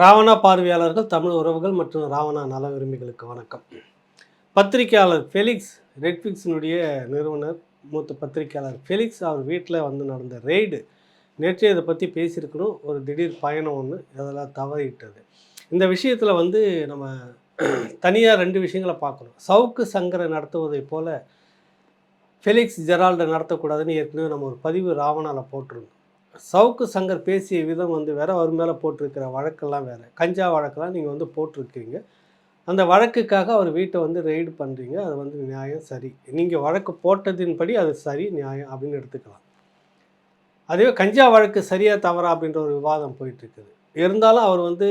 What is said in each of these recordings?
ராவணா பார்வையாளர்கள் தமிழ் உறவுகள் மற்றும் ராவணா நல விரும்பிகளுக்கு வணக்கம். பத்திரிகையாளர் ஃபெலிக்ஸ் நெட்ஃப்ளிக்ஸினுடைய நிறுவனர் மூத்த பத்திரிகையாளர் ஃபெலிக்ஸ் அவர் வீட்டில் வந்து நடந்த ரெய்டு நேற்றே இதை பற்றி பேசியிருக்கணும். ஒரு திடீர் பயணம் ஒன்று அதெல்லாம் தவறிட்டது. இந்த விஷயத்தில் வந்து நம்ம தனியாக ரெண்டு விஷயங்களை பார்க்கணும். சவுக்கு சங்கரை நடத்துவதை போல் ஃபெலிக்ஸ் ஜெரால்டை நடத்தக்கூடாதுன்னு ஏற்கனவே நம்ம ஒரு பதிவு ராவணாவில் போட்டிருந்தோம். சவுக்கு சங்கர் பேசிய விதம் வந்து வேறு அவர் மேலே போட்டிருக்கிற வழக்கெல்லாம் வேறு. கஞ்சா வழக்கெல்லாம் நீங்கள் வந்து போட்டிருக்கீங்க அந்த வழக்குக்காக அவர் வீட்டை வந்து ரெய்டு பண்ணுறீங்க அது வந்து நியாயம் சரி. நீங்கள் வழக்கு போட்டதின்படி அது சரி நியாயம் அப்படின்னு எடுத்துக்கலாம். அதே கஞ்சா வழக்கு சரியாக தவறா அப்படின்ற ஒரு விவாதம் போயிட்டு இருக்குது இருந்தாலும் அவர் வந்து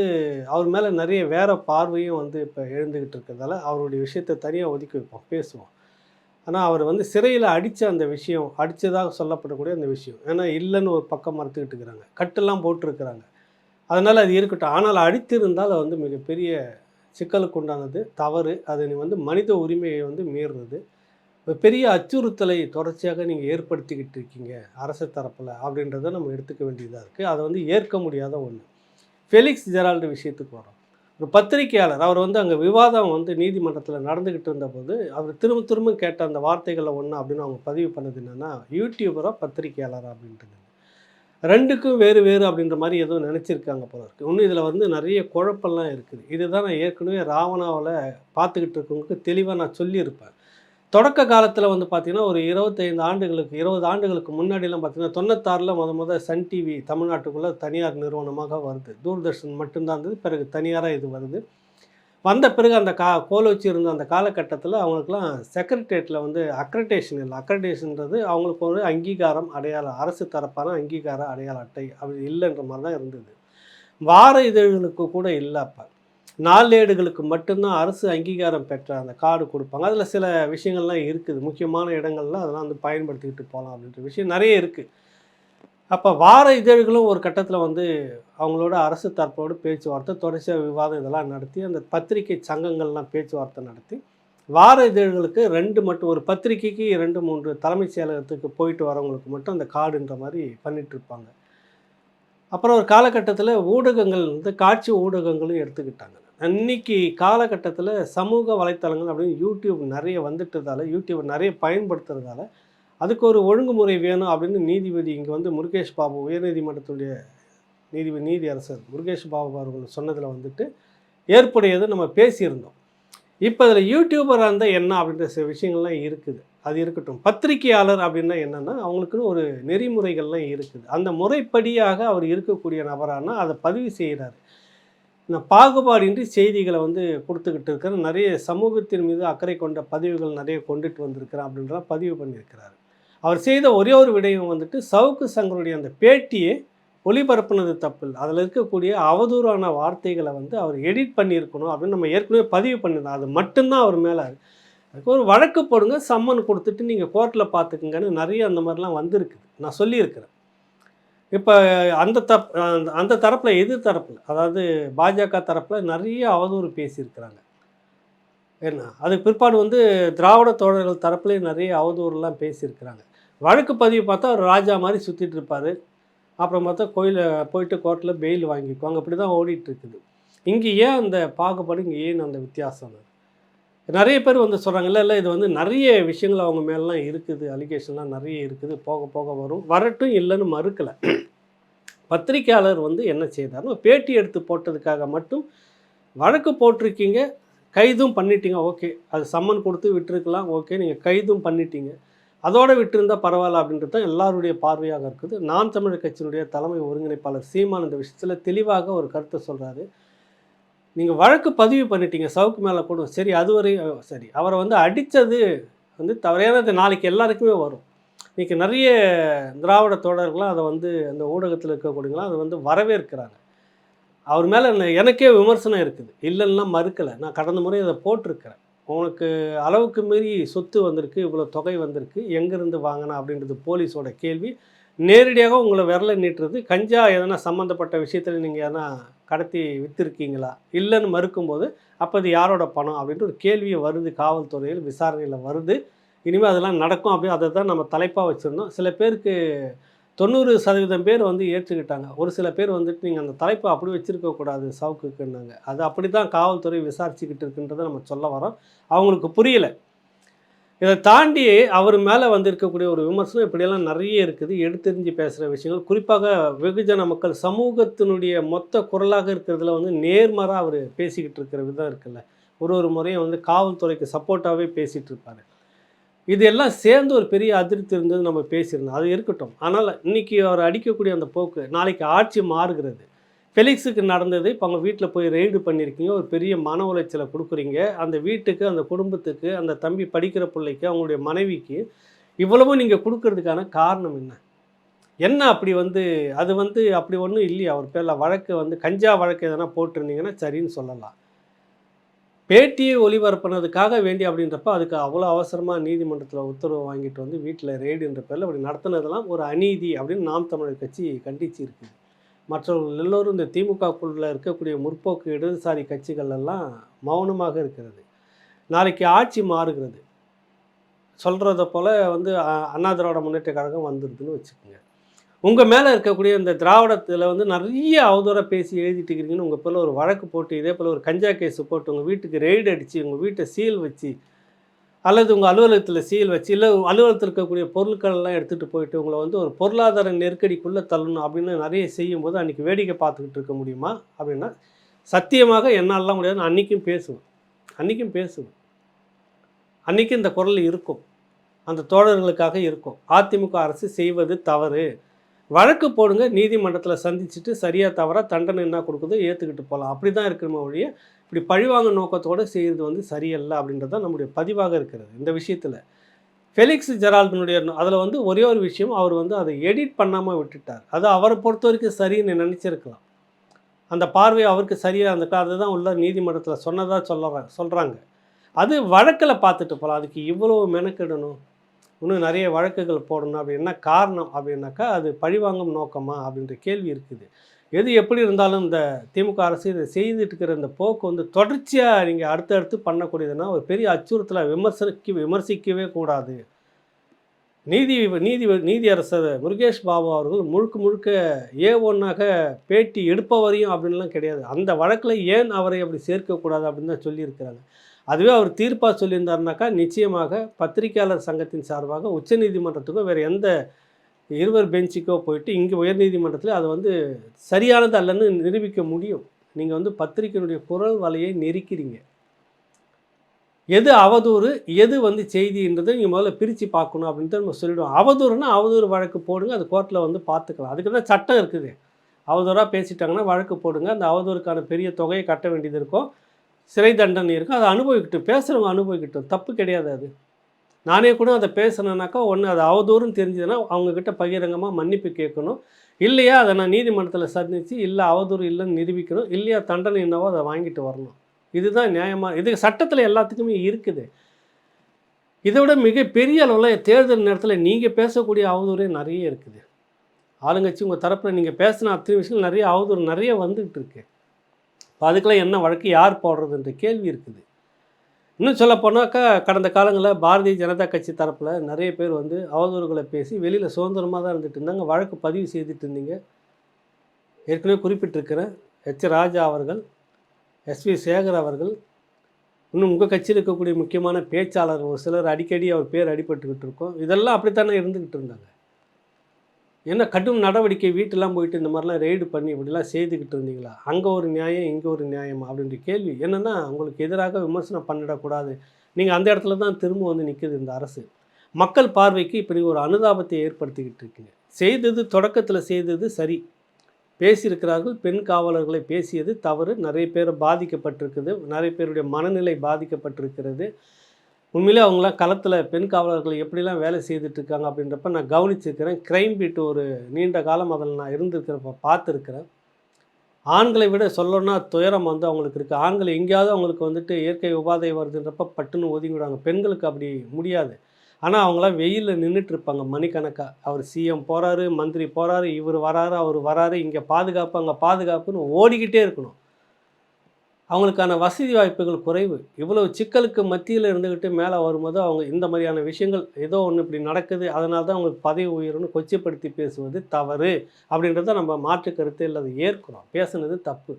அவர் மேலே நிறைய வேறு பார்வையும் வந்து இப்போ எழுந்துக்கிட்டு இருக்கிறதால அவருடைய விஷயத்தை தனியாக ஒதுக்கி வைப்போம் பேசுவோம். ஆனால் அவர் வந்து சிறையில் அடித்த அந்த விஷயம் அடித்ததாக சொல்லப்படக்கூடிய அந்த விஷயம். ஏன்னா இல்லைன்னு ஒரு பக்கம் மறுத்துக்கிட்டு இருக்கிறாங்க. கட்டெல்லாம் போட்டிருக்கிறாங்க. அதனால் அது இருக்கட்டும். ஆனால் அடித்திருந்தால் அது வந்து மிகப்பெரிய சிக்கலுக்கு உண்டானது. தவறு. அது நீ வந்து மனித உரிமையை வந்து மீறுறது. பெரிய அச்சுறுத்தலை தொடர்ச்சியாக நீங்கள் ஏற்படுத்திக்கிட்டு இருக்கீங்க அரசு தரப்பில் அப்படின்றத நம்ம எடுத்துக்க வேண்டியதாக இருக்குது அதை வந்து ஏற்க முடியாத ஒன்று ஃபெலிக்ஸ் ஜெரால்டு விஷயத்துக்கு வரோம். ஒரு பத்திரிகையாளர் அவர் வந்து அங்கே விவாதம் வந்து நீதிமன்றத்தில் நடந்துக்கிட்டு இருந்தபோது அவர் திரும்ப திரும்ப கேட்ட அந்த வார்த்தைகளில் ஒன்று அப்படின்னு அவங்க பதிவு பண்ணது என்னென்னா யூடியூபரா பத்திரிகையாளராக அப்படின்றது ரெண்டுக்கும் வேறு வேறு அப்படின்ற மாதிரி எதுவும் நினச்சிருக்காங்க போல இருக்குது இன்னும் இதில் வந்து நிறைய குழப்பம்லாம் இருக்குது. இதுதான் நான் ஏற்கனவே ராவணாவில் பார்த்துக்கிட்டு இருக்கவங்களுக்கு தெளிவாக நான் சொல்லியிருப்பேன். தொடக்க காலத்தில் வந்து பார்த்திங்கன்னா ஒரு இருபத்தைந்து ஆண்டுகளுக்கு இருபது ஆண்டுகளுக்கு முன்னாடிலாம் பார்த்திங்கன்னா தொண்ணூத்தாறில் முத முத சன் டிவி தமிழ்நாட்டுக்குள்ளே தனியார் நிறுவனமாக வருது. தூர்தர்ஷன் மட்டும்தான் இருந்தது பிறகு தனியாராக இது வருது. வந்த பிறகு அந்த கா கோல் வச்சு இருந்த அந்த காலகட்டத்தில் அவங்களுக்குலாம் செக்ரட்டேரியட்டில் வந்து அக்ரடேஷன் இல்லை. அக்ரடேஷன்ன்றது அவங்களுக்கு ஒரு அங்கீகாரம் அடையாளம் அரசு தரப்பான அங்கீகார அடையாள அட்டை அப்படி இல்லைன்ற மாதிரி தான் இருந்தது. வார இதழ்களுக்கு கூட இல்லை அப்போ. நாளேடுகளுக்கு மட்டும்தான் அரசு அங்கீகாரம் பெற்ற அந்த கார்டு கொடுப்பாங்க. அதில் சில விஷயங்கள்லாம் இருக்குது. முக்கியமான இடங்கள்லாம் அதெல்லாம் வந்து பயன்படுத்திக்கிட்டு போகலாம் அப்படின்ற விஷயம் நிறைய இருக்குது அப்போ வார இதழ்களும் ஒரு கட்டத்தில் வந்து அவங்களோட அரசு தரப்போடு பேச்சுவார்த்தை தொடர்ச்சியாக விவாதம் இதெல்லாம் நடத்தி அந்த பத்திரிகை சங்கங்கள்லாம் பேச்சுவார்த்தை நடத்தி வார இதழ்களுக்கு ரெண்டு மட்டும் ஒரு பத்திரிகைக்கு ரெண்டு மூன்று தலைமைச் செயலகத்துக்கு போயிட்டு வரவங்களுக்கு மட்டும் அந்த கார்டுன்ற மாதிரி பண்ணிகிட்ருப்பாங்க அப்புறம் ஒரு காலகட்டத்தில் ஊடகங்கள் வந்து காட்சி ஊடகங்களும் எடுத்துக்கிட்டாங்க. அன்னைக்கு காலகட்டத்தில் சமூக வலைத்தளங்கள் அப்படின்னு யூடியூப் நிறைய வந்துட்டதால யூடியூப் நிறைய பயன்படுத்துறதால அதுக்கு ஒரு ஒழுங்குமுறை வேணும் அப்படின்னு நீதிபதி இங்கே வந்து முருகேஷ் பாபு உயர்நீதிமன்றத்துடைய நீதிபதி நீதி அரசர் முருகேஷ் பாபு அவர்கள் சொன்னதில் வந்துட்டு ஏற்புடையது நம்ம பேசியிருந்தோம். இப்போ இதில் யூடியூபராக இருந்தால் என்ன அப்படின்ற சில விஷயங்கள்லாம் இருக்குது. அது இருக்கட்டும். பத்திரிகையாளர் அப்படின்னா என்னென்னா அவங்களுக்குன்னு ஒரு நெறிமுறைகள்லாம் இருக்குது. அந்த முறைப்படியாக அவர் இருக்கக்கூடிய நபரானால் அதை பதிவு செய்கிறாரு இந்த பாகுபாடின்றி செய்திகளை வந்து கொடுத்துக்கிட்டு இருக்கிற நிறைய சமூகத்தின் மீது அக்கறை கொண்ட பதிவுகள் நிறைய கொண்டுட்டு வந்திருக்கிறான் அப்படின்றத பதிவு பண்ணியிருக்கிறார். அவர் செய்த ஒரே ஒரு விடயம் வந்துட்டு சவுக்கு சங்கருடைய அந்த பேட்டியை ஒளிபரப்புனது தப்பு அதில் இருக்கக்கூடிய அவதூறான வார்த்தைகளை வந்து அவர் எடிட் பண்ணியிருக்கணும் அப்படின்னு நம்ம ஏற்கனவே பதிவு பண்ணியிருந்தோம். அது மட்டும்தான் அவர் மேலே அதுக்கு ஒரு வழக்கு போடுங்க சம்மன் கொடுத்துட்டு நீங்கள் கோர்ட்டில் பார்த்துக்குங்கன்னு நிறைய அந்த மாதிரிலாம் வந்திருக்குது. நான் சொல்லியிருக்கிறேன். இப்போ அந்த தப் அந்த தரப்பில் எதிர் தரப்பில் அதாவது பாஜக தரப்பில் நிறைய அவதூறு பேசியிருக்கிறாங்க. என்ன அதுக்கு பிற்பாடு வந்து திராவிட தோழர்கள் தரப்புலேயும் நிறைய அவதூறுலாம் பேசியிருக்கிறாங்க. வழக்கு பதிவு பார்த்தா ஒரு ராஜா மாதிரி சுற்றிட்டு இருப்பார். அப்புறம் பார்த்தா கோயிலில் போயிட்டு கோர்ட்டில் பெயில் வாங்கிக்குவாங்க. அப்படி தான் ஓடிட்டு இருக்குது. இங்கே ஏன் அந்த பாகுபாடு இங்கே ஏன் அந்த வித்தியாசம்? நிறைய பேர் வந்து சொல்கிறாங்க இல்லை இல்லை இது வந்து நிறைய விஷயங்கள் அவங்க மேலாம் இருக்குது அலிகேஷன்லாம் நிறைய இருக்குது போக போக வரும் வரட்டும் இல்லைன்னு மறுக்கலை. பத்திரிக்கையாளர் வந்து என்ன செய்தார்னு பேட்டி எடுத்து போட்டதுக்காக மட்டும் வழக்கு போட்டிருக்கீங்க கைதும் பண்ணிட்டீங்க ஓகே. அது சம்மன் கொடுத்து விட்டுருக்கலாம் ஓகே. நீங்கள் கைதும் பண்ணிட்டீங்க. அதோடு விட்டுருந்தால் பரவாயில்ல அப்படின்றது தான் எல்லாருடைய பார்வையாக இருக்குது. நான் தமிழர் கட்சியினுடைய தலைமை ஒருங்கிணைப்பாளர் சீமான் இந்த விஷயத்தில் தெளிவாக ஒரு கருத்தை சொல்கிறாரு நீங்கள் வழக்கு பதிவு பண்ணிட்டீங்க சவுக்கு மேலே கூட சரி அதுவரையும் சரி. அவரை வந்து அடித்தது வந்து தவறையானது நாளைக்கு எல்லாருக்குமே வரும். இன்றைக்கி நிறைய திராவிட தோழர்கள்லாம் அதை வந்து அந்த ஊடகத்தில் இருக்கக்கூடியங்களாம் அதை வந்து வரவேற்கிறாங்க. அவர் மேலே எனக்கே விமர்சனம் இருக்குது. இல்லைன்னா மறுக்கலை. நான் கடந்த முறை அதை போட்டிருக்கிறேன். உனக்கு அளவுக்கு மீறி சொத்து வந்திருக்கு இவ்வளோ தொகை வந்திருக்கு எங்கேருந்து வாங்கினா அப்படின்றது போலீஸோட கேள்வி. நேரடியாக உங்களை விரலை நீட்டுறது கஞ்சா எதனா சம்மந்தப்பட்ட விஷயத்தில் நீங்கள் எதனா கடத்தி விற்றுருக்கீங்களா இல்லைன்னு மறுக்கும்போது அப்போ அது யாரோட பணம் அப்படின்ட்டு ஒரு கேள்வியை வருது. காவல்துறையில் விசாரணையில் வருது. இனிமேல் அதெல்லாம் நடக்கும் அப்படி அதை தான் நம்ம தலைப்பாக வச்சுருந்தோம். சில பேருக்கு தொண்ணூறு சதவீதம் பேர் வந்து ஏற்றுக்கிட்டாங்க. ஒரு சில பேர் வந்துட்டு நீங்கள் அந்த தலைப்பை அப்படி வச்சுருக்கக்கூடாது சவுக்குக்குன்னாங்க. அது அப்படி தான் காவல்துறை விசாரிச்சுக்கிட்டு இருக்குன்றதை நம்ம சொல்ல வரோம் அவங்களுக்கு புரியலை. இதை தாண்டி அவர் மேலே வந்திருக்கக்கூடிய ஒரு விமர்சனம் இப்படியெல்லாம் நிறைய இருக்குது. எடுத்தெறிஞ்சு பேசுகிற விஷயங்கள். குறிப்பாக வெகுஜன மக்கள் சமூகத்தினுடைய மொத்த குரலாக இருக்கிறதுல வந்து நேர்மாராக அவர் பேசிக்கிட்டு இருக்கிற விதம் இருக்குல்ல. ஒரு ஒரு முறையும் வந்து காவல்துறைக்கு சப்போர்ட்டாகவே பேசிகிட்டு இருப்பார். இது எல்லாம் சேர்ந்து ஒரு பெரிய அதிருப்தி இருந்தது நம்ம பேசியிருந்தோம். அது இருக்கட்டும். ஆனால் இன்னைக்கு அவர் அடிக்கக்கூடிய அந்த போக்கு நாளைக்கு ஆட்சி மாறுகிறது. ஃபெலிக்ஸுக்கு நடந்தது. இப்போ அவங்க வீட்டில் போய் ரெய்டு பண்ணியிருக்கீங்க ஒரு பெரிய மன உளைச்சலை கொடுக்குறீங்க. அந்த வீட்டுக்கு அந்த குடும்பத்துக்கு அந்த தம்பி படிக்கிற பிள்ளைக்கு அவங்களுடைய மனைவிக்கு இவ்வளவும் நீங்கள் கொடுக்கறதுக்கான காரணம் என்ன? என்ன அப்படி வந்து அது வந்து அப்படி ஒன்றும் இல்லையா. அவர் பேரில் வழக்கு வந்து கஞ்சா வழக்கு எதனா போட்டிருந்தீங்கன்னா சரின்னு சொல்லலாம். பேட்டியை ஒளிபரப்புனதுக்காக வேண்டி அப்படின்றப்ப அதுக்கு அவ்வளோ அவசரமாக நீதிமன்றத்தில் உத்தரவு வாங்கிட்டு வந்து வீட்டில் ரெய்டுன்ற பேரில் அப்படி நடத்துனதெல்லாம் ஒரு அநீதி அப்படின்னு நாம் தமிழர் கட்சி கண்டிச்சு இருக்குது மற்றவர்கள் எல்லோரும் இந்த திமுகக்குள்ள இருக்கக்கூடிய முற்போக்கு இடதுசாரி கட்சிகள் எல்லாம் மௌனமாக இருக்கிறது. நாளைக்கு ஆட்சி மாறுகிறது. சொல்கிறத போல் வந்து அண்ணா திராவிட முன்னேற்ற கழகம் வந்துடுதுன்னு வச்சுக்கோங்க. உங்கள் மேலே இருக்கக்கூடிய இந்த திராவிடத்தில் வந்து நிறைய அவதூற பேசி எழுதிட்டு இருக்கிறீங்கன்னு உங்கள் போல் ஒரு வழக்கு போட்டு இதே போல் ஒரு கஞ்சா கேஸ் போட்டு உங்கள் வீட்டுக்கு ரெய்டு அடித்து உங்கள் வீட்டை சீல் வச்சு அல்லது உங்கள் அலுவலகத்தில் சீல் வச்சு இல்லை அலுவலகத்தில் இருக்கக்கூடிய பொருட்களெல்லாம் எடுத்துகிட்டு போயிட்டு உங்களை வந்து ஒரு பொருளாதார நெருக்கடிக்குள்ளே தள்ளணும் அப்படின்னு நிறைய செய்யும்போது அன்றைக்கி வேடிக்கை பார்த்துக்கிட்டு இருக்க முடியுமா அப்படின்னா சத்தியமாக என்னாலலாம் முடியாது. நான் அன்றைக்கும் பேசுவேன். அன்றைக்கும் பேசுவேன். அன்றைக்கும் இந்த குரல் இருக்கும். அந்த தோழர்களுக்காக இருக்கும். அதிமுக அரசு செய்வது தவறு. வழக்கு போடுங்க நீதிமன்றத்தில் சந்திச்சுட்டு சரியாக தவறா தண்டனை என்ன கொடுக்குதோ ஏற்றுக்கிட்டு போகலாம் அப்படி தான் இருக்கணுமே ஒழிய இப்படி பழிவாங்க நோக்கத்தோடு செய்கிறது வந்து சரியல்ல அப்படின்றது தான் நம்முடைய பதிவாக இருக்கிறது. இந்த விஷயத்தில் ஃபெலிக்ஸ் ஜெரால்டினுடைய அதில் வந்து ஒரே ஒரு விஷயம் அவர் வந்து அதை எடிட் பண்ணாமல் விட்டுட்டார். அது அவரை பொறுத்த வரைக்கும் சரின்னு நினச்சிருக்கலாம். அந்த பார்வை அவருக்கு சரியாக இருந்துட்டா அதுதான் உள்ள நீதிமன்றத்தில் சொன்னதாக சொல்லுறாங்க சொல்கிறாங்க அது வழக்கில் பார்த்துட்டு போகலாம் அதுக்கு இவ்வளோ மெனக்கிடணும்? இன்னும் நிறைய வழக்குகள் போடணும் அப்படி என்ன காரணம் அப்படின்னாக்கா அது பழிவாங்கும் நோக்கமா அப்படின்ற கேள்வி இருக்குது. எது எப்படி இருந்தாலும் இந்த திமுக அரசு இதை செய்துட்டு இருக்கிற இந்த போக்கு வந்து தொடர்ச்சியாக நீங்கள் அடுத்தடுத்து பண்ணக்கூடியதுன்னா ஒரு பெரிய அச்சுறுத்தலை விமர்சிக்க விமர்சிக்கவே கூடாது. நீதி நீதி நீதியரசர் முருகேஷ் பாபு அவர்கள் முழுக்க முழுக்க ஏ ஒன்றாக பேட்டி எடுப்பவரையும் அப்படின்லாம் கிடையாது. அந்த வழக்கில் ஏன் அவரை அப்படி சேர்க்கக்கூடாது அப்படின்னு தான் சொல்லியிருக்கிறாங்க. அதுவே அவர் தீர்ப்பாக சொல்லியிருந்தாருனாக்கா நிச்சயமாக பத்திரிகையாளர் சங்கத்தின் சார்பாக உச்சநீதிமன்றத்துக்கோ வேறு எந்த இருவர் பெஞ்சுக்கோ போயிட்டு இங்கே உயர்நீதிமன்றத்தில் அதை வந்து சரியானது அல்லன்னு நிரூபிக்க முடியும். நீங்கள் வந்து பத்திரிகையினுடைய குரல் வலையை நெருக்கிறீங்க. எது அவதூறு எது வந்து செய்தின்றதை நீங்கள் முதல்ல பிரித்து பார்க்கணும் அப்படின்ட்டு நம்ம சொல்லிவிடுவோம் அவதூறுனா அவதூறு வழக்கு போடுங்க அது கோர்ட்டில் வந்து பார்த்துக்கலாம். அதுக்கு தான் சட்டம் இருக்குது. அவதூறாக பேசிட்டாங்கன்னா வழக்கு போடுங்க. அந்த அவதூறுக்கான பெரிய தொகையை கட்ட வேண்டியது இருக்கும். சிறை தண்டனை இருக்கும் அதை அனுபவிக்கட்டும். பேசுகிறவங்க அனுபவிக்கட்டும். தப்பு கிடையாது அது. நானே கூட அதை பேசுனேனாக்கா ஒன்று அது அவதூறுன்னு தெரிஞ்சதுன்னா அவங்கக்கிட்ட பகிரங்கமாக மன்னிப்பு கேட்கணும். இல்லையா அதை நான் நீதிமன்றத்தில் சந்தித்து இல்லை அவதூறு இல்லைன்னு நிரூபிக்கணும். இல்லையா தண்டனை என்னவோ அதை வாங்கிட்டு வரணும். இதுதான் நியாயமாக இது சட்டத்தில் எல்லாத்துக்குமே இருக்குது. இதை விட மிகப்பெரிய அளவில் தேர்தல் நேரத்தில் நீங்கள் பேசக்கூடிய அவதூறே நிறைய இருக்குது. ஆளுங்கட்சி உங்கள் தரப்பில் நீங்கள் பேசின அத்தனை விஷயங்கள் நிறைய அவதூறு நிறைய வந்துகிட்டு இருக்குது இப்போ அதுக்கெல்லாம் என்ன வழக்கு யார் போடுறதுன்ற கேள்வி இருக்குது. இன்னும் சொல்ல போனாக்கா கடந்த காலங்களில் பாரதிய ஜனதா கட்சி தரப்பில் நிறைய பேர் வந்து அவதூறுகளை பேசி வெளியில் சுதந்திரமாக தான் இருந்துட்டு இருந்தாங்க. வழக்கு பதிவு செய்துட்டு இருந்தீங்க. ஏற்கனவே குறிப்பிட்டிருக்கிறேன். ஹெச் ராஜா அவர்கள் எஸ்வி சேகர் அவர்கள் இன்னும் உங்கள் கட்சியில் இருக்கக்கூடிய முக்கியமான பேச்சாளர் ஒரு சிலர் அடிக்கடி அவர் பேர் அடிபட்டுக்கிட்டு இருக்கோம். இதெல்லாம் அப்படித்தானே இருந்துக்கிட்டு இருந்தாங்க. என்ன கடும் நடவடிக்கை வீட்டெல்லாம் போயிட்டு இந்த மாதிரிலாம் ரெய்டு பண்ணி இப்படிலாம் செய்துக்கிட்டு இருந்தீங்களா? அங்கே ஒரு நியாயம் இங்கே ஒரு நியாயம்? அப்படின்ற கேள்வி. என்னென்னா உங்களுக்கு எதிராக விமர்சனம் பண்ணிடக்கூடாது நீங்கள் அந்த இடத்துல தான் திரும்ப வந்து நிற்குது இந்த அரசு. மக்கள் பார்வைக்கு இப்படி ஒரு அனுதாபத்தை ஏற்படுத்திக்கிட்டு இருக்கீங்க. செய்தது தொடக்கத்தில் செய்தது சரி. பேசியிருக்கிறார்கள் பெண் காவலர்களை பேசியது தவறு. நிறைய பேர் பாதிக்கப்பட்டிருக்குது. நிறைய பேருடைய மனநிலை பாதிக்கப்பட்டிருக்கிறது. உண்மையிலே அவங்களாம் களத்தில் பெண் காவலர்கள் எப்படிலாம் வேலை செய்துட்டு இருக்காங்க அப்படின்றப்ப நான் கவனிச்சிருக்கிறேன். க்ரைம் பீட் ஒரு நீண்ட காலம் அதில் நான் இருந்திருக்கிறப்ப பார்த்துருக்கிறேன். ஆண்களை விட சொல்லணும்னா துயரம் வந்து அவங்களுக்கு இருக்குது ஆண்கள் எங்கேயாவது அவங்களுக்கு வந்துட்டு இயற்கை உபாதை வருதுன்றப்ப பட்டுன்னு ஒதுங்கிவிடுவாங்க. பெண்களுக்கு அப்படி முடியாது. ஆனால் அவங்களாம் வெயிலில் நின்றுட்டு இருப்பாங்க மணிக்கணக்காக அவர் சிஎம் போகிறாரு மந்திரி போகிறாரு இவர் வராரு அவர் வராரு இங்கே பாதுகாப்பு அங்கே பாதுகாப்புன்னு ஓடிக்கிட்டே இருக்கணும். அவங்களுக்கான வசதி வாய்ப்புகள் குறைவு. இவ்வளவு சிக்கலுக்கு மத்தியில் இருந்துக்கிட்டு மேலே வரும்போது அவங்க இந்த மாதிரியான விஷயங்கள் ஏதோ ஒன்று இப்படி நடக்குது அதனால தான் அவங்களுக்கு பதவி உயர்வுன்னு கொச்சைப்படுத்தி பேசுவது தவறு அப்படின்றத நம்ம மாற்று கருத்து இல்லை ஏற்கிறோம். பேசுனது தப்பு.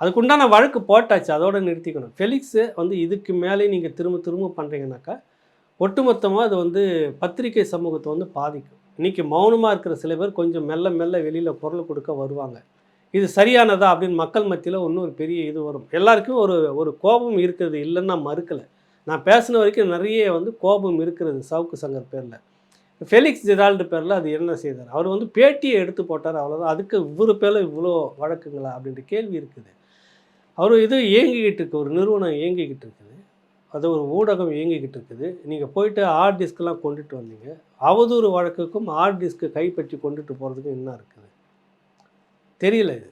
அதுக்குண்டான வழக்கு போட்டாச்சு அதோடு நிறுத்திக்கணும். ஃபெலிக்ஸு வந்து இதுக்கு மேலே நீங்கள் திரும்ப திரும்ப பண்ணுறீங்கனாக்கா ஒட்டுமொத்தமாக அது வந்து பத்திரிகை சமூகத்தை வந்து பாதிக்கும். இன்றைக்கி மௌனமாக இருக்கிற சில பேர் கொஞ்சம் மெல்ல மெல்ல வெளியில் குரல் கொடுக்க வருவாங்க. இது சரியானதா அப்படின்னு மக்கள் மத்தியில் இன்னும் ஒரு பெரிய இது வரும். எல்லாருக்கும் ஒரு ஒரு கோபம் இருக்கிறது இல்லைன்னு நான் மறுக்கலை. நான் பேசின வரைக்கும் நிறைய வந்து கோபம் இருக்கிறது சவுக்கு சங்கர் பேரில். ஃபெலிக்ஸ் ஜெரால்டு பேரில் அது என்ன செய்தார்? அவர் வந்து பேட்டியை எடுத்து போட்டார் அவ்வளோதான் அதுக்கு இவ்வளோ பேரில் இவ்வளோ வழக்குங்களா அப்படின்ற கேள்வி இருக்குது. அவர் இது இயங்கிக்கிட்டு இருக்கு ஒரு நிறுவனம் இயங்கிக்கிட்டு இருக்குது. அது ஒரு ஊடகம் இயங்கிக்கிட்டு இருக்குது. நீங்கள் போயிட்டு ஹார்ட் டிஸ்க்லாம் கொண்டுட்டு வந்தீங்க. அவதூறு வழக்குக்கும் ஹார்ட் டிஸ்க்கு கைப்பற்றி கொண்டுட்டு போகிறதுக்கும் என்ன இருக்குது? தெரியல இது.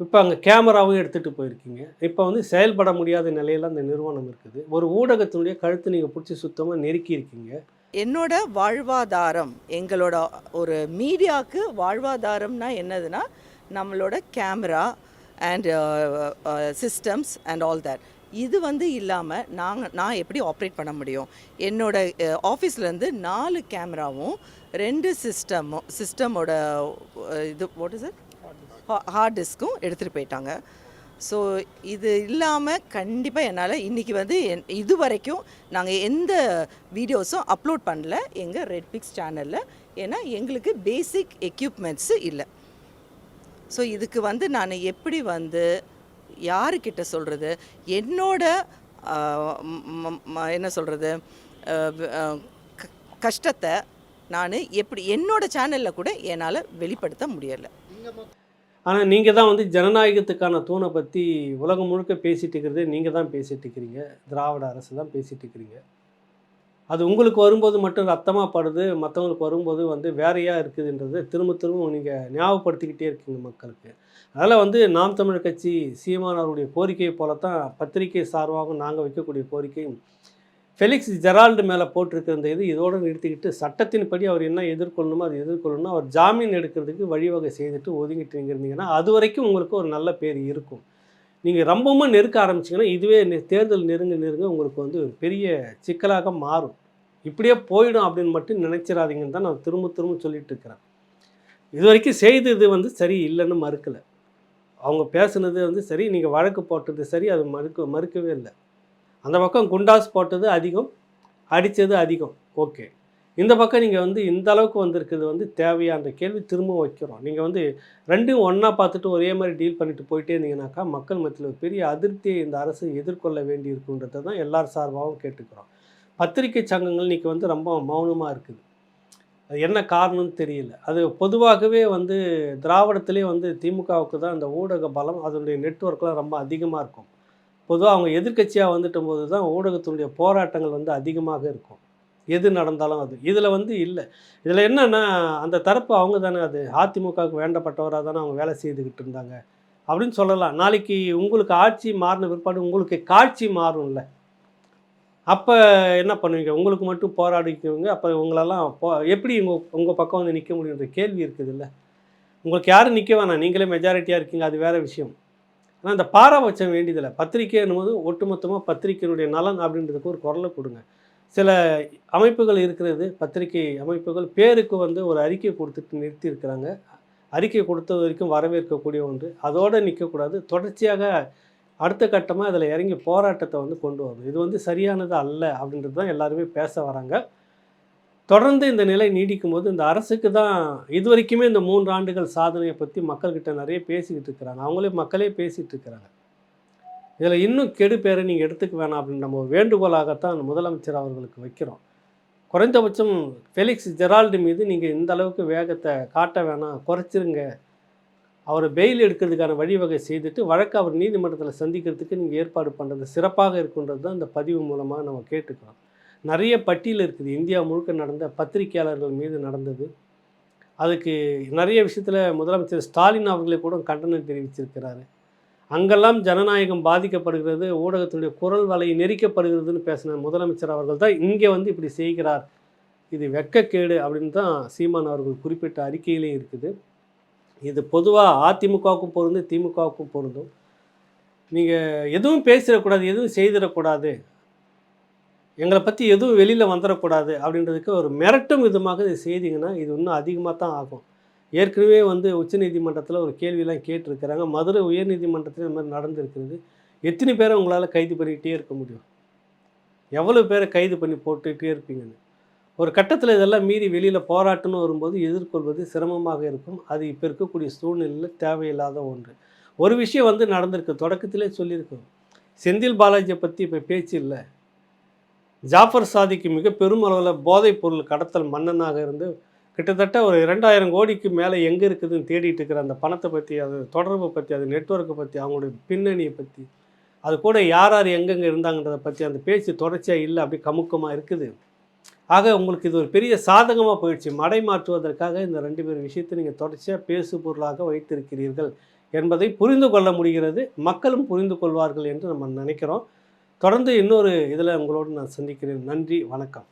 இப்போ அங்கே கேமராவும் எடுத்துகிட்டு போயிருக்கீங்க. இப்போ வந்து செயல்பட முடியாத நிலையில் அந்த நிறுவனம் இருக்குது. ஒரு ஊடகத்தினுடைய கழுத்து நீங்கள் பிடிச்சி சுத்தமாக நெருக்கியிருக்கீங்க என்னோட வாழ்வாதாரம் எங்களோட ஒரு மீடியாவுக்கு வாழ்வாதாரம்னா என்னதுன்னா நம்மளோட camera and systems and all that இது வந்து இல்லாமல் நாங்கள் நான் எப்படி ஆப்ரேட் பண்ண முடியும்? என்னோட uh, ஆஃபீஸ்லேருந்து நாலு கேமராவும் ரெண்டு சிஸ்டமும் சிஸ்டமோட uh, இது வாட் இஸ் இட் ஹார்ட் டிஸ்க்கும் எடுத்துகிட்டு போயிட்டாங்க. ஸோ இது இல்லாமல் கண்டிப்பாக என்னால் இன்றைக்கி வந்து என் இது வரைக்கும் நாங்கள் எந்த வீடியோஸும் அப்லோட் பண்ணல. எங்கள் ரெட் பிக்ஸ் சேனலில் ஏன்னா எங்களுக்கு பேசிக் எக்யூப்மெண்ட்ஸு இல்லை. ஸோ இதுக்கு வந்து நான் எப்படி வந்து யாருக்கிட்ட சொல்கிறது என்னோட ம- என்ன சொல்கிறது கஷ்டத்தை நான் எப்படி என்னோட சேனலில் கூட என்னால் வெளிப்படுத்த முடியலை. ஆனால் நீங்கள் தான் வந்து ஜனநாயகத்துக்கான தூணை பற்றி உலகம் முழுக்க பேசிகிட்டு இருக்கிறதே நீங்கள் தான் பேசிகிட்டு இருக்கிறீங்க. திராவிட அரசு தான் பேசிகிட்டு இருக்கிறீங்க. அது உங்களுக்கு வரும்போது மட்டும் ரத்தமாக படுது மற்றவங்களுக்கு வரும்போது வந்து வேறையாக இருக்குதுன்றது திரும்ப திரும்ப நீங்கள் ஞாபகப்படுத்திக்கிட்டே இருக்கீங்க மக்களுக்கு. அதனால் வந்து நாம் தமிழர் கட்சி சீமானவருடைய கோரிக்கையை போல தான் பத்திரிகை சார்பாகவும் நாங்கள் வைக்கக்கூடிய கோரிக்கை ஃபெலிக்ஸ் ஜெரால்டு மேலே போட்டிருக்கிற இந்த இது இதோடு நிறுத்திக்கிட்டு சட்டத்தின்படி அவர் என்ன எதிர்கொள்ளணுமோ அதை எதிர்கொள்ளணும் அவர் ஜாமீன் எடுக்கிறதுக்கு வழிவகை செய்துட்டு ஒதுங்கிட்டு இருந்தீங்கன்னா அது வரைக்கும் உங்களுக்கு ஒரு நல்ல பேர் இருக்கும். நீங்கள் ரொம்பவும் நெருக்க ஆரம்பிச்சிங்கன்னா இதுவே நெ- தேர்தல் நெருங்க நெருங்க உங்களுக்கு வந்து பெரிய சிக்கலாக மாறும். இப்படியே போயிடும் அப்படின்னு மட்டும் நினச்சிடாதீங்கன்னு தான் நான் திரும்ப திரும்ப சொல்லிட்டு இருக்கிறேன். இது வரைக்கும் செய்தது வந்து சரி இல்லைன்னு மறுக்கலை. அவங்க பேசுனது வந்து சரி நீங்கள் வழக்கு போட்டது சரி அது மறுக்க மறுக்கவே இல்லை. அந்த பக்கம் குண்டாஸ் போட்டது அதிகம் அடித்தது அதிகம். ஓகே. இந்த பக்கம் நீங்கள் வந்து இந்த அளவுக்கு வந்திருக்கிறது வந்து தேவையான கேள்வி திரும்ப வைக்கிறோம். நீங்கள் வந்து ரெண்டும் ஒன்றா பார்த்துட்டு ஒரே மாதிரி டீல் பண்ணிட்டு போயிட்டே இருந்தீங்கன்னாக்கா மக்கள் மத்தியில் ஒரு பெரிய அதிருப்தியை இந்த அரசு எதிர்கொள்ள வேண்டி இருக்குன்றதை தான் எல்லார் சார்பாகவும் கேட்டுக்கிறோம். பத்திரிகை சங்கங்கள் இன்றைக்கி வந்து ரொம்ப மௌனமாக இருக்குது. அது என்ன காரணம்னு தெரியல. அது பொதுவாகவே வந்து திராவிடத்திலே வந்து திமுகவுக்கு தான் அந்த ஊடக பலம் அதனுடைய நெட்ஒர்க்லாம் ரொம்ப அதிகமாக இருக்கும். பொதுவாக அவங்க எதிர்க்கட்சியாக வந்துட்ட போது தான் ஊடகத்தினுடைய போராட்டங்கள் வந்து அதிகமாக இருக்கும். எது நடந்தாலும் அது. இதில் வந்து இல்லை. இதில் என்னென்னா அந்த தரப்பு அவங்க தானே அது. அதிமுகவுக்கு வேண்டப்பட்டவராக தானே அவங்க வேலை செய்துக்கிட்டு இருந்தாங்க. அப்படின்னு சொல்லலாம். நாளைக்கு உங்களுக்கு ஆட்சி மாறின பிற்பாடு உங்களுக்கு காட்சி மாறும்ல. அப்போ என்ன பண்ணுவீங்க? உங்களுக்கு மட்டும் போராடிக்குவீங்க. அப்போ உங்களெல்லாம் போ எப்படி உங்கள் உங்கள் பக்கம் வந்து நிற்க முடியுன்ற கேள்வி இருக்குதுல்ல. உங்களுக்கு யாரும் நிற்க வேணாம். நீங்களே மெஜாரிட்டியாக இருக்கீங்க. அது வேறு விஷயம். ஆனால் இந்த பாரபட்சம் வேண்டியதில்லை. பத்திரிக்கைன்னும் போது ஒட்டுமொத்தமாக பத்திரிக்கையினுடைய நலன் அப்படின்றதுக்கு ஒரு குரலை கொடுங்க. சில அமைப்புகள் இருக்கிறது பத்திரிகை அமைப்புகள் பேருக்கு வந்து ஒரு அறிக்கை கொடுத்துட்டு நிறுத்தி இருக்கிறாங்க அறிக்கை கொடுத்தது வரைக்கும் வரவேற்கக்கூடிய ஒன்று. அதோடு நிற்கக்கூடாது. தொடர்ச்சியாக அடுத்த கட்டமாக அதில் இறங்கி போராட்டத்தை வந்து கொண்டு வரணும். இது வந்து சரியானது அல்ல அப்படின்றது தான் எல்லாருமே பேச வராங்க. தொடர்ந்து இந்த நிலை நீடிக்கும் போது இந்த அரசுக்கு தான் இது வரைக்குமே இந்த மூன்று ஆண்டுகள் சாதனையை பற்றி மக்கள்கிட்ட நிறைய பேசிக்கிட்டு இருக்கிறாங்க. அவங்களே மக்களே பேசிகிட்டு இருக்கிறாங்க. இதில் இன்னும் கெடு பேரை நீங்கள் எடுத்துக்க வேணாம் அப்படின்னு நம்ம வேண்டுகோளாகத்தான் முதலமைச்சர் அவர்களுக்கு வைக்கிறோம். குறைந்தபட்சம் ஃபெலிக்ஸ் ஜெரால்டு மீது நீங்கள் இந்த அளவுக்கு வேகத்தை காட்ட வேணாம் குறைச்சிருங்க. அவரை பெயில் எடுக்கிறதுக்கான வழிவகை செய்துட்டு வழக்கு அவர் நீதிமன்றத்தில் சந்திக்கிறதுக்கு நீங்கள் ஏற்பாடு பண்ணுறது சிறப்பாக இருக்குன்றது தான் இந்த பதிவு மூலமாக நம்ம கேட்டுக்கிறோம். நிறைய பட்டியல் இருக்குது. இந்தியா முழுக்க நடந்த பத்திரிகையாளர்கள் மீது நடந்தது. அதுக்கு நிறைய விஷயத்தில் முதலமைச்சர் ஸ்டாலின் அவர்களே கூட கண்டனம் தெரிவிச்சிருக்கிறாரு அங்கெல்லாம் ஜனநாயகம் பாதிக்கப்படுகிறது ஊடகத்தினுடைய குரல் வலை நெரிக்கப்படுகிறதுன்னு பேசின முதலமைச்சர் அவர்கள் தான் இங்கே வந்து இப்படி செய்கிறார். இது வெக்கக்கேடு அப்படின்னு தான் சீமான் அவர்கள் குறிப்பிட்ட அறிக்கையிலே இருக்குது. இது பொதுவாக அதிமுகவுக்கும் பொருந்தும் திமுகவுக்கும் பொருந்தும். நீங்கள் எதுவும் பேசிடக்கூடாது எதுவும் செய்திடக்கூடாது. எங்களை பற்றி எதுவும் வெளியில் வந்துடக்கூடாது அப்படின்றதுக்கு ஒரு மிரட்டும் விதமாக இதை செய்தீங்கன்னா இது இன்னும் அதிகமாக தான் ஆகும். ஏற்கனவே வந்து உச்சநீதிமன்றத்தில் ஒரு கேள்வியெலாம் கேட்டிருக்கிறாங்க. மதுரை உயர்நீதிமன்றத்தில் இந்த மாதிரி நடந்திருக்கிறது. எத்தனை பேரை உங்களால் கைது பண்ணிக்கிட்டே இருக்க முடியும்? எவ்வளோ பேரை கைது பண்ணி போட்டுக்கிட்டே இருப்பீங்கன்னு. ஒரு கட்டத்தில் இதெல்லாம் மீறி வெளியில் போராட்டம்னு வரும்போது எதிர்கொள்வது சிரமமாக இருக்கும். அது இப்போ இருக்கக்கூடிய சூழ்நிலையில் தேவையில்லாத ஒன்று. ஒரு விஷயம் வந்து நடந்திருக்கு தொடக்கத்திலே சொல்லியிருக்கோம். செந்தில் பாலாஜியை பற்றி இப்போ பேச்சு இல்லை. ஜாஃபர் சாதிக்கு மிக பெரும் அளவில் போதைப் பொருள் கடத்தல் மன்னனாக இருந்து கிட்டத்தட்ட ஒரு இரண்டாயிரம் கோடிக்கு மேலே எங்கே இருக்குதுன்னு தேடிட்டு இருக்கிற அந்த பணத்தை பற்றி அது தொடர்பை பற்றி அது நெட்வொர்க்கை பற்றி அவங்களுடைய பின்னணியை பற்றி அது கூட யார் யார் எங்கெங்கே இருந்தாங்கன்றதை பற்றி அந்த பேச்சு தொடர்ச்சியாக இல்லை அப்படி கமுக்கமாக இருக்குது. ஆக உங்களுக்கு இது ஒரு பெரிய சாதகமாக போயிடுச்சு. மடை மாற்றுவதற்காக இந்த ரெண்டு பேர் விஷயத்தை நீங்கள் தொடர்ச்சியாக பேசு பொருளாக வைத்திருக்கிறீர்கள் என்பதை புரிந்து கொள்ள முடிகிறது. மக்களும் புரிந்து கொள்வார்கள் என்று நம்ம நினைக்கிறோம். தொடர்ந்து இன்னொரு இதில் உங்களோடு நான் சந்திக்கிறேன். நன்றி வணக்கம்.